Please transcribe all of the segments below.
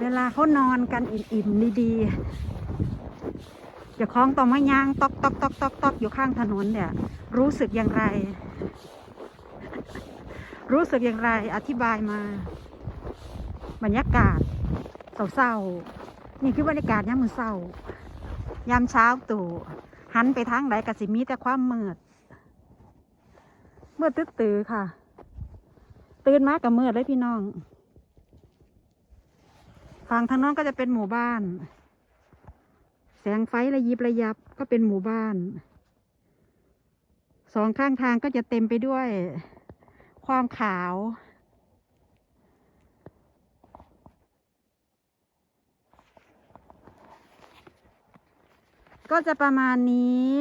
เวลาเขานอนกันอิ่มๆดีๆเดี๋ยวคล้องต่อไม้ยางตอกตอกตอกตอกตอกอยู่ข้างถนนเนี่ย รู้สึกอย่างไร รู้สึกอย่างไรอธิบายมา บรรยากาศเศร้าๆนี่คือบรรยากาศยามมื้อเศร้ายามเช้าตู่หันไปทางไหนกสิมีแต่ความมืดมืดตึ๊ดตือค่ะ ตื่นมากับมืดเลยพี่น้อง ฝั่งทางน้นก็จะเป็นหมู่บ้าน แสงไฟระยิบระยับก็เป็นหมู่บ้าน สองข้างทางก็จะเต็มไปด้วย ความขาว ก็จะประมาณนี้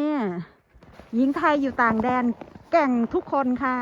หญิงไทยอยู่ต่างแดนแก่งทุกคนค่ะ